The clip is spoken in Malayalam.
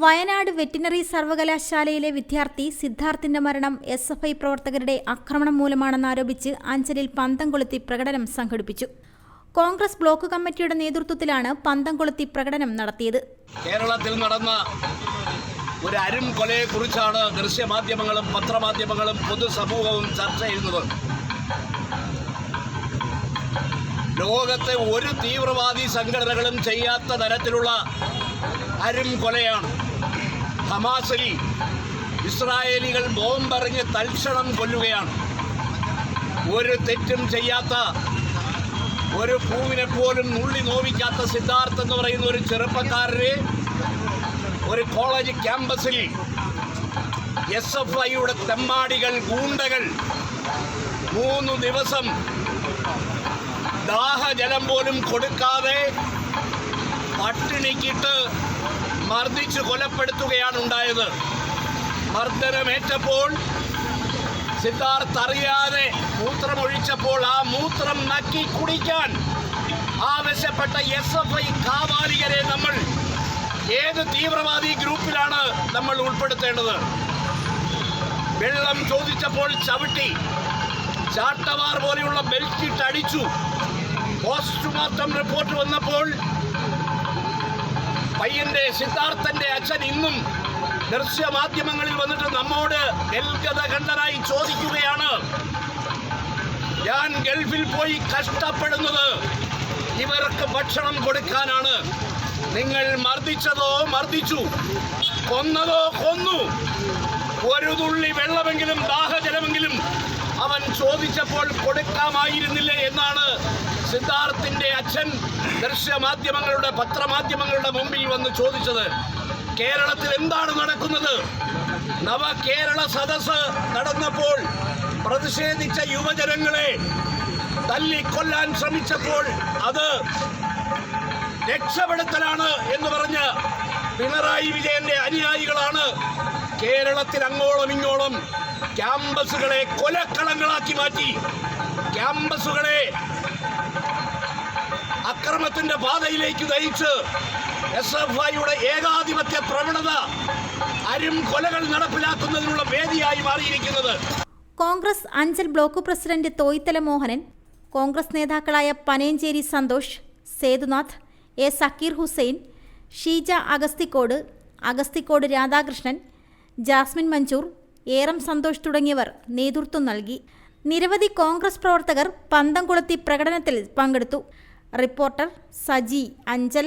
വയനാട് വെറ്റിനറി സർവകലാശാലയിലെ വിദ്യാർത്ഥി സിദ്ധാർത്ഥിന്റെ മരണം എസ് എഫ് ഐ പ്രവർത്തകരുടെ ആക്രമണം മൂലമാണെന്നാരോപിച്ച് അഞ്ചലിൽ പന്തം കൊളുത്തി പ്രകടനം സംഘടിപ്പിച്ചു. കോൺഗ്രസ് ബ്ലോക്ക് കമ്മിറ്റിയുടെ നേതൃത്വത്തിലാണ് പന്തം കൊളുത്തി പ്രകടനം നടത്തിയത്. കേരളത്തിൽ നടന്ന ഒരു അരും കൊലയെക്കുറിച്ചാണ് ദൃശ്യമാധ്യമങ്ങളും പത്രമാധ്യമങ്ങളും പൊതുസമൂഹവും ചർച്ച ചെയ്യുന്നത്. ലോകത്തെ ഒരു തീവ്രവാദി സംഘടനകളും ചെയ്യാത്ത തരത്തിലുള്ള അരും കൊലയാണ്. ഹമാസിൽ ഇസ്രായേലികൾ ബോംബെറിഞ്ഞ് തൽക്ഷണം കൊല്ലുകയാണ്. ഒരു തെറ്റും ചെയ്യാത്ത ഒരു പൂവിനെ പോലും നുള്ളി നോവിക്കാത്ത സിദ്ധാർത്ഥ് എന്ന് പറയുന്ന ഒരു ചെറുപ്പക്കാരനെ ഒരു കോളേജ് ക്യാമ്പസിൽ എസ് എഫ് ഐയുടെ തെമ്മാടികൾ ഗൂണ്ടകൾ മൂന്ന് ദിവസം ദാഹജലം പോലും കൊടുക്കാതെ പട്ടിണിക്കിട്ട് മർദ്ദിച്ച് കൊലപ്പെടുത്തുകയാണ് ഉണ്ടായത്. മർദ്ദനമേറ്റപ്പോൾ സിദ്ധാർത്ഥ് അറിയാതെ മൂത്രമൊഴിച്ചപ്പോൾ ആ മൂത്രം നക്കി കുടിക്കാൻ ആവശ്യപ്പെട്ട എസ് എഫ് ഐ കാവാലികരെ നമ്മൾ ഏത് തീവ്രവാദി ഗ്രൂപ്പിലാണ് നമ്മൾ ഉൾപ്പെടുത്തേണ്ടത്? വെള്ളം ചോദിച്ചപ്പോൾ ചവിട്ടി ചാട്ടവാർ പോലെയുള്ള ബെൽറ്റിട്ട് അടിച്ചു പോസ്റ്റ്മോർട്ടം റിപ്പോർട്ട് വന്നപ്പോൾ പയ്യന്റെ സിദ്ധാർത്ഥന്റെ അച്ഛൻ ഇന്നും ദൃശ്യമാധ്യമങ്ങളിൽ വന്നിട്ട് നമ്മോട് ഗൽഗത കണ്ടനായി ചോദിക്കുകയാണ്. ഞാൻ ഗൾഫിൽ പോയി കഷ്ടപ്പെടുന്നത് ഇവർക്ക് ഭക്ഷണം കൊടുക്കാനാണ്. നിങ്ങൾ മർദ്ദിച്ചതോ മർദ്ദിച്ചു കൊന്നതോ കൊന്നു. ഒരു തുള്ളി വെള്ളമെങ്കിലും ദാഹജലമെങ്കിലും അവൻ ചോദിച്ചപ്പോൾ കൊടുക്കാമായിരുന്നില്ല എന്നാണ് സിദ്ധാർത്ഥിന്റെ അച്ഛൻ ദൃശ്യമാധ്യമങ്ങളുടെ പത്രമാധ്യമങ്ങളുടെ മുമ്പിൽ വന്ന് ചോദിച്ചത് കേരളത്തിൽ എന്താണ് നടക്കുന്നത്? നവകേരള സദസ് നടന്നപ്പോൾ പ്രതിഷേധിച്ച യുവജനങ്ങളെ തല്ലിക്കൊല്ലാൻ ശ്രമിച്ചപ്പോൾ അത് രക്ഷപ്പെടുത്തലാണ് എന്ന് പറഞ്ഞ് പിണറായി വിജയന്റെ അനുയായികളാണ് കേരളത്തിൽ അങ്ങോളം ഇങ്ങോളം ക്യാമ്പസുകളെ കൊലക്കളങ്ങളാക്കി മാറ്റി. ക്യാമ്പസുകളെ അക്രമത്തിന്റെ പാതയിലേക്ക് നയിച്ച് എസ് എഫ് ഐയുടെ ഏകാധിപത്യ പ്രവണത അരും കൊലകൾ നടപ്പിലാക്കുന്നതിനുള്ള വേദിയായി മാറിയിരിക്കുന്നത്. കോൺഗ്രസ് അഞ്ചൽ ബ്ലോക്ക് പ്രസിഡന്റ് തോയ്ത്തല മോഹനൻ കോൺഗ്രസ് നേതാക്കളായ പനയഞ്ചേരി സന്തോഷ് സേതുനാഥ് എ സക്കീർ ഹുസൈൻ ഷീജ അഗസ്തിക്കോട് അഗസ്തിക്കോട് രാധാകൃഷ്ണൻ ജാസ്മിൻ മഞ്ചൂർ ഏറം സന്തോഷ് തുടങ്ങിയവർ നേതൃത്വം നൽകി. നിരവധി കോൺഗ്രസ് പ്രവർത്തകർ പന്തം കൊളുത്തി പ്രകടനത്തിൽ പങ്കെടുത്തു. റിപ്പോർട്ടർ സജി അഞ്ചൽ